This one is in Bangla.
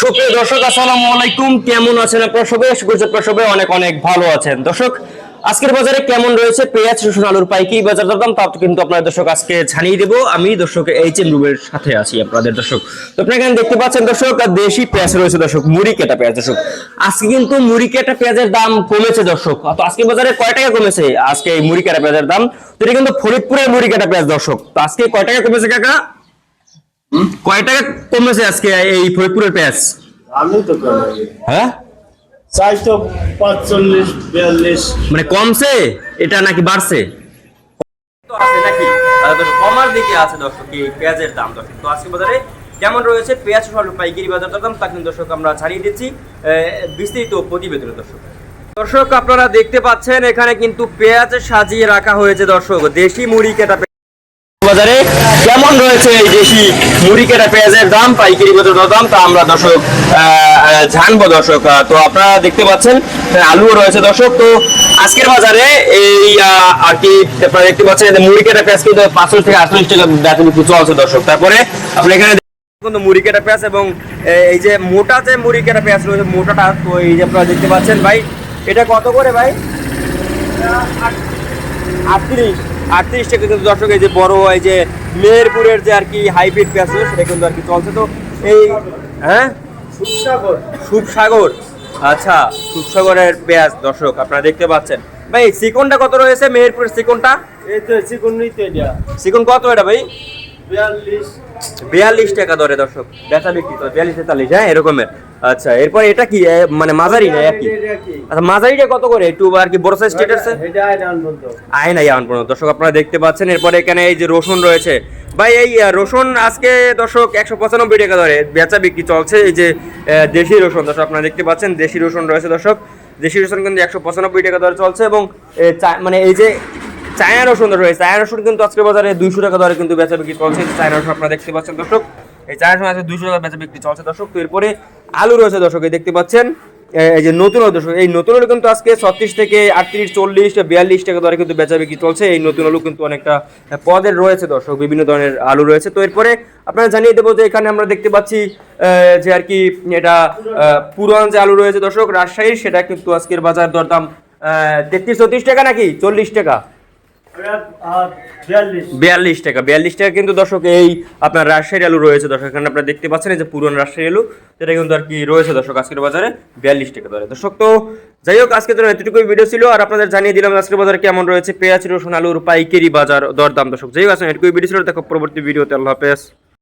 সুপ্রিয় দর্শক, আসসালামু আলাইকুম। কেমন আছেন আপনারা সবাই? আপনারা সবাই অনেক অনেক ভালো আছেন। দর্শক, আজকের বাজারে কেমন রয়েছে? পেঁয়াজ, রসুন, আলুর পাইকারি বাজার দরদাম, তা কিন্তু আপনাদের দর্শক আজকে জানিয়ে দেবো। আমি দর্শক এইচ এম রুবের সাথে আছি আপনাদের দর্শক। তো আপনারা এখানে দেখতে পাচ্ছেন দর্শক, আর দেশি পেঁয়াজ রয়েছে দর্শক, মুড়ি কেটা পেঁয়াজ দর্শক। আজকে কিন্তু মুড়ি কেটা পেঁয়াজের দাম কমেছে দর্শক। তো আজকে বাজারে কয় টাকা কমেছে? আজকে এই মুড়ি কাটা পেঁয়াজের দাম। তো এটা কিন্তু ফরিদপুরের মুড়ি কাটা পেঁয়াজ দর্শক। তো আজকে কয় টাকা কমেছে কাকা? কয় টাকা কমেছে আজকে এই ফরিদপুরের পেঁয়াজ? আমি তো হ্যাঁ? চাই তো পাঁচচল্লিশ বিয়াল্লিশ। মানে কমছে? এটা নাকি বাড়ছে? আছে নাকি? দর্শক, কমার দিকে আছে দর্শক এই পেঁয়াজের দাম দর্শক। তো আজকে বাজারে কেমন রয়েছে? পেঁয়াজ সহ পাইকারি বাজার দাম তা কিন্তু দর্শক আমরা ছাড়িয়ে দিচ্ছি আহ, বিস্তারিত প্রতিবেদনে দর্শক। দর্শক আপনারা দেখতে পাচ্ছেন এখানে কিন্তু পেঁয়াজ সাজিয়ে রাখা হয়েছে দর্শক। দেশি মুড়ি কেটা বাজারে কেমন রয়েছে এই দেশি মুড়ি কেটা পেঁয়াজের দাম, পাইকারি বাজার দাম? তা আমরা দর্শক জানব দর্শক। তো আপনারা দেখতে পাচ্ছেন আলুও রয়েছে দর্শক। তো আজকের বাজারে এই আর কি আপনারা দেখতে পাচ্ছেন মুড়ি কেটা পেঁয়াজ কিন্তু পাঁচশো থেকে আটচল্লিশ টাকা বেতন চলছে দর্শক। তারপরে আপনি এখানে কিন্তু মুড়ি কেটা পেঁয়াজ এবং এই যে মোটা যে মুড়ি কেটা পেঁয়াজ রয়েছে, মোটাটা, তো এই যে আপনারা দেখতে পাচ্ছেন, ভাই, এটা কত করে ভাই? আটত্রিশ আটত্রিশ টাকা কিন্তু দর্শক এই যে বড় এই যে মেহেরপুরের যে আর কি হাইব্রিড পেঁয়াজ সেটা কিন্তু আর কি চলছে। তো এই হ্যাঁ? সুসাগর সুপসাগর। আচ্ছা সুপসাগরের পেঁয়াজ দর্শক আপনারা দেখতে পাচ্ছেন। ভাই চিকনটা কত রয়েছে? মেহেরপুরের চিকনটা? এই তো চিকুন নিতে কত এটা ভাই? বিয়াল্লিশ। বিয়াল্লিশ টাকা দরে দর্শক। বেচা বিক্রি তো বিয়াল্লিশ তেতাল্লিশ হ্যাঁ এরকমের। আচ্ছা এরপর এটা কি? মানে মাঝারি না একই? আচ্ছা মাঝারিটা কত করে? একটু আর কি বড় সাইজ স্টেটাসে আয় না ইয়ান পর্যন্ত। দর্শক আপনারা দেখতে পাচ্ছেন এরপরে এখানে এই যে রসুন রয়েছে। ভাই এই রসুন আজকে দর্শক একশো পঁচানব্বই টাকা ধরে বেচা বিক্রি চলছে। এই যে দেশি রসুন দর্শক আপনারা দেখতে পাচ্ছেন দেশি রসুন রয়েছে দর্শক। দেশি রসুন কিন্তু একশো পঁচানব্বই টাকা দরে চলছে এবং মানে এই যে চায়না রসুন রয়েছে চায়না রসুন কিন্তু আজকে বাজারে দুইশো টাকা দরে কিন্তু বেচা বিক্রি চলছে। চায়না রসুন আপনারা দেখতে পাচ্ছেন দর্শক। এই চায়না রসুন আজকে দুইশো টাকা বেচা বিক্রি চলছে দর্শক। তো এরপরে আলু রয়েছে দর্শক, এই দেখতে পাচ্ছেন। এই যে নতুন দর্শক, এই নতুন আলু কিন্তু আজকে ছত্রিশ থেকে আটত্রিশ, চল্লিশ, বিয়াল্লিশ টাকা দরে কিন্তু বেচা বিক্রি চলছে। এই নতুন আলু কিন্তু অনেকটা পদের রয়েছে দর্শক, বিভিন্ন ধরনের আলু রয়েছে। তো এরপরে আপনারা জানিয়ে দেবো যে এখানে আমরা দেখতে পাচ্ছি যে আর কি এটা পুরান যে আলু রয়েছে দর্শক, রাজশাহীর, সেটা কিন্তু আজকের বাজার দরদাম তেত্রিশ, চৌত্রিশ টাকা নাকি? চল্লিশ টাকা। বিয়াল্লিশ টাকা বিয়াল্লিশ টাকা কিন্তু দর্শক এই আপনার রাজশাহীর আলু রয়েছে। দর্শক, এখানে আপনারা দেখতে পাচ্ছেন এই যে পুরনো রাজশাহী আলু, যেটা কিন্তু আর কি রয়েছে দর্শক আজকের বাজারে বিয়াল্লিশ টাকা ধরে দর্শক, তো যাই হোক, আজকে তো এতটুকুই ভিডিও ছিল, আর আপনাদের জানিয়ে দিলাম আজকের বাজারে কেমন রয়েছে। পেঁয়াজ, রসুন, আলুর পাইকারি বাজার দরদাম। দর্শক, যাই হোক আসলে এটুকুই ভিডিও ছিল, দেখো পরবর্তী ভিডিওতে আল্লাহ হাফেজ।